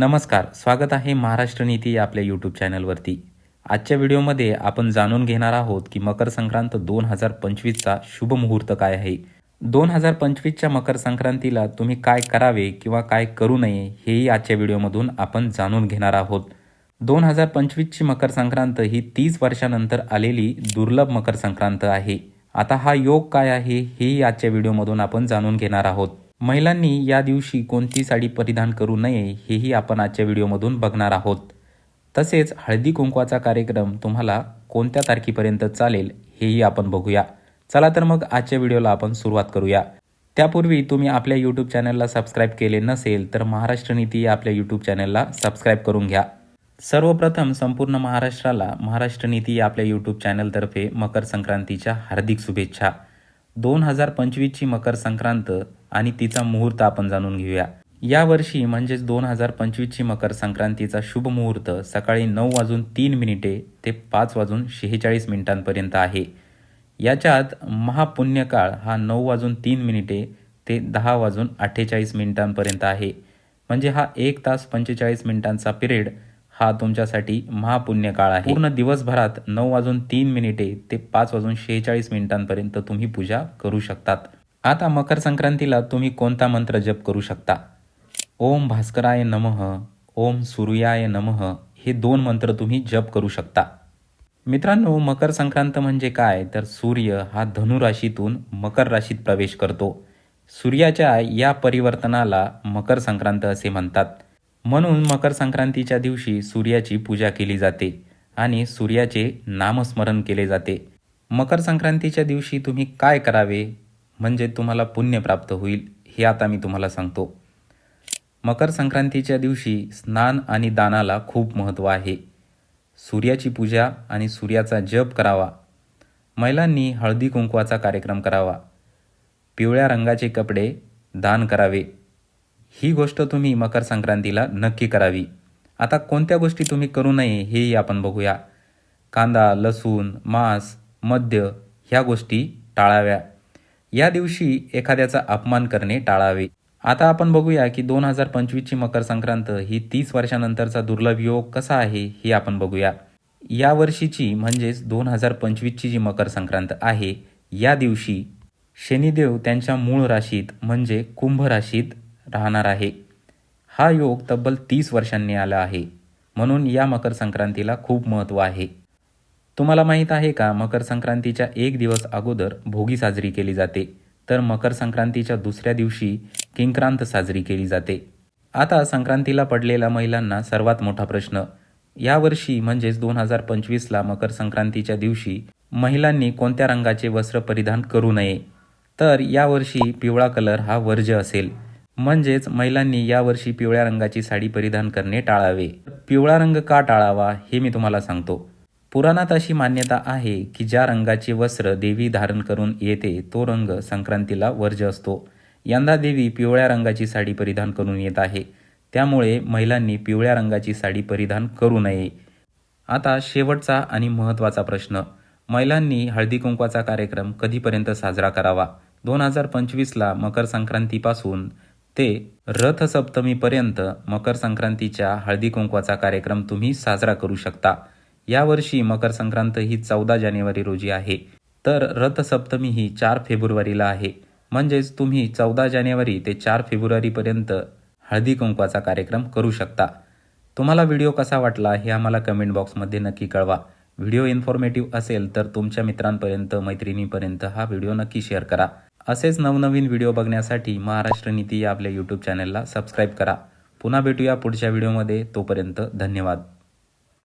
नमस्कार स्वागत आहे महाराष्ट्र नीती आपल्या यूट्यूब चॅनलवरती. आजच्या व्हिडिओमध्ये आपण जाणून घेणार आहोत की मकर संक्रांत दोन हजार पंचवीसचा शुभ मुहूर्त काय आहे. दोन हजार पंचवीसच्या मकर संक्रांतीला तुम्ही काय करावे किंवा काय करू नये हेही आजच्या व्हिडिओमधून आपण जाणून घेणार आहोत. दोन हजार पंचवीसची मकर संक्रांत ही तीस वर्षानंतर आलेली दुर्लभ मकर संक्रांत आहे. आता हा योग काय आहे हेही आजच्या व्हिडिओमधून आपण जाणून घेणार आहोत. महिलांनी या दिवशी कोणती साडी परिधान करू नये हेही आपण आजच्या व्हिडिओमधून बघणार आहोत. तसेच हळदी कुंकवाचा कार्यक्रम तुम्हाला कोणत्या तारखेपर्यंत चालेल हेही आपण बघूया. चला तर मग आजच्या व्हिडिओला आपण सुरुवात करूया. त्यापूर्वी तुम्ही आपल्या यूट्यूब चॅनलला सबस्क्राईब केले नसेल तर महाराष्ट्र नीती या आपल्या यूट्यूब चॅनलला सबस्क्राईब करून घ्या. सर्वप्रथम संपूर्ण महाराष्ट्राला महाराष्ट्र नीती या आपल्या यूट्यूब चॅनलतर्फे मकर संक्रांतीच्या हार्दिक शुभेच्छा. दोन हजार पंचवीसची मकर संक्रांत आणि तिचा मुहूर्त आपण जाणून घेऊया. यावर्षी म्हणजेच दोन हजार पंचवीसची मकर संक्रांतीचा शुभ मुहूर्त सकाळी नऊ वाजून तीन मिनिटे ते पाच वाजून शेहेचाळीस मिनिटांपर्यंत आहे. याच्यात महापुण्यकाळ हा नऊ वाजून तीन मिनिटे ते दहा वाजून अठ्ठेचाळीस मिनिटांपर्यंत आहे. म्हणजे हा एक तास पंचेचाळीस मिनिटांचा पिरियड हा तुमच्यासाठी महापुण्य काळ आहे. पूर्ण दिवसभरात नऊ वाजून तीन मिनिटे ते पाच वाजून शेहेचाळीस मिनिटांपर्यंत तुम्ही पूजा करू शकतात. आता मकर संक्रांतीला तुम्ही कोणता मंत्र जप करू शकता? ओम भास्कराय नमः ओम सूर्याय नमः हे दोन मंत्र तुम्ही जप करू शकता. मित्रांनो मकर संक्रांत म्हणजे काय? तर सूर्य हा धनुराशीतून मकर राशीत प्रवेश करतो. सूर्याच्या या परिवर्तनाला मकर संक्रांत असे म्हणतात. म्हणून मकर संक्रांतीच्या दिवशी सूर्याची पूजा केली जाते आणि सूर्याचे नामस्मरण केले जाते. मकर संक्रांतीच्या दिवशी तुम्ही काय करावे? म्हणजे तुम्हाला पुण्य प्राप्त होईल हे आता मी तुम्हाला सांगतो. मकर संक्रांतीच्या दिवशी स्नान आणि दानाला खूप महत्त्व आहे. सूर्याची पूजा आणि सूर्याचा जप करावा. महिलांनी हळदी कुंकवाचा कार्यक्रम करावा. पिवळ्या रंगाचे कपडे दान करावे. ही गोष्ट तुम्ही मकर संक्रांतीला नक्की करावी. आता कोणत्या गोष्टी तुम्ही करू नये हेही आपण बघूया. कांदा लसूण मांस मद्य ह्या गोष्टी टाळाव्या. या दिवशी एखाद्याचा अपमान करणे टाळावे. आता आपण बघूया की दोन हजार पंचवीसची मकर संक्रांत ही तीस वर्षानंतरचा दुर्लभ योग कसा आहे हे आपण बघूया. या वर्षीची म्हणजेच दोन हजार पंचवीसची जी मकर संक्रांत आहे या दिवशी शनिदेव त्यांच्या मूळ राशीत म्हणजे कुंभ राशीत राहणार आहे. हा योग तब्बल तीस वर्षांनी आला आहे. म्हणून या मकर संक्रांतीला खूप महत्त्व आहे. तुम्हाला माहीत आहे का मकर संक्रांतीच्या एक दिवस अगोदर भोगी साजरी केली जाते. तर मकर संक्रांतीच्या दुसऱ्या दिवशी किंक्रांत साजरी केली जाते. आता संक्रांतीला पडलेल्या महिलांना सर्वात मोठा प्रश्न. यावर्षी म्हणजेच दोन हजार पंचवीसला मकर संक्रांतीच्या दिवशी महिलांनी कोणत्या रंगाचे वस्त्र परिधान करू नये? तर यावर्षी पिवळा कलर हा वर्ज्य असेल. म्हणजेच महिलांनी यावर्षी पिवळ्या रंगाची साडी परिधान करणे टाळावे. पिवळा रंग का टाळावा हे मी तुम्हाला सांगतो. पुराणात अशी मान्यता आहे की ज्या रंगाचे वस्त्र देवी धारण करून येते तो रंग संक्रांतीला वर्ज्य असतो. यंदा देवी पिवळ्या रंगाची साडी परिधान करून येत आहे. त्यामुळे महिलांनी पिवळ्या रंगाची साडी परिधान करू नये. आता शेवटचा आणि महत्त्वाचा प्रश्न. महिलांनी हळदी कुंकवाचा कार्यक्रम कधीपर्यंत साजरा करावा? दोन हजार पंचवीसला मकर संक्रांतीपासून ते रथसप्तमीपर्यंत मकर संक्रांतीच्या हळदी कुंकवाचा कार्यक्रम तुम्ही साजरा करू शकता. यावर्षी मकर संक्रांत ही चौदा जानेवारी रोजी आहे. तर रथसप्तमी ही चार फेब्रुवारीला आहे. म्हणजेच तुम्ही चौदा जानेवारी ते चार फेब्रुवारीपर्यंत हळदी कुंकवाचा कार्यक्रम करू शकता. तुम्हाला व्हिडिओ कसा वाटला हे आम्हाला कमेंट बॉक्समध्ये नक्की कळवा. व्हिडिओ इन्फॉर्मेटिव्ह असेल तर तुमच्या मित्रांपर्यंत मैत्रिणीपर्यंत हा व्हिडिओ नक्की शेअर करा. असेच नवनवीन व्हिडिओ बघण्यासाठी महाराष्ट्र नीती या आपल्या यूट्यूब चॅनलला सबस्क्राईब करा. पुन्हा भेटूया पुढच्या व्हिडिओमध्ये. तोपर्यंत धन्यवाद.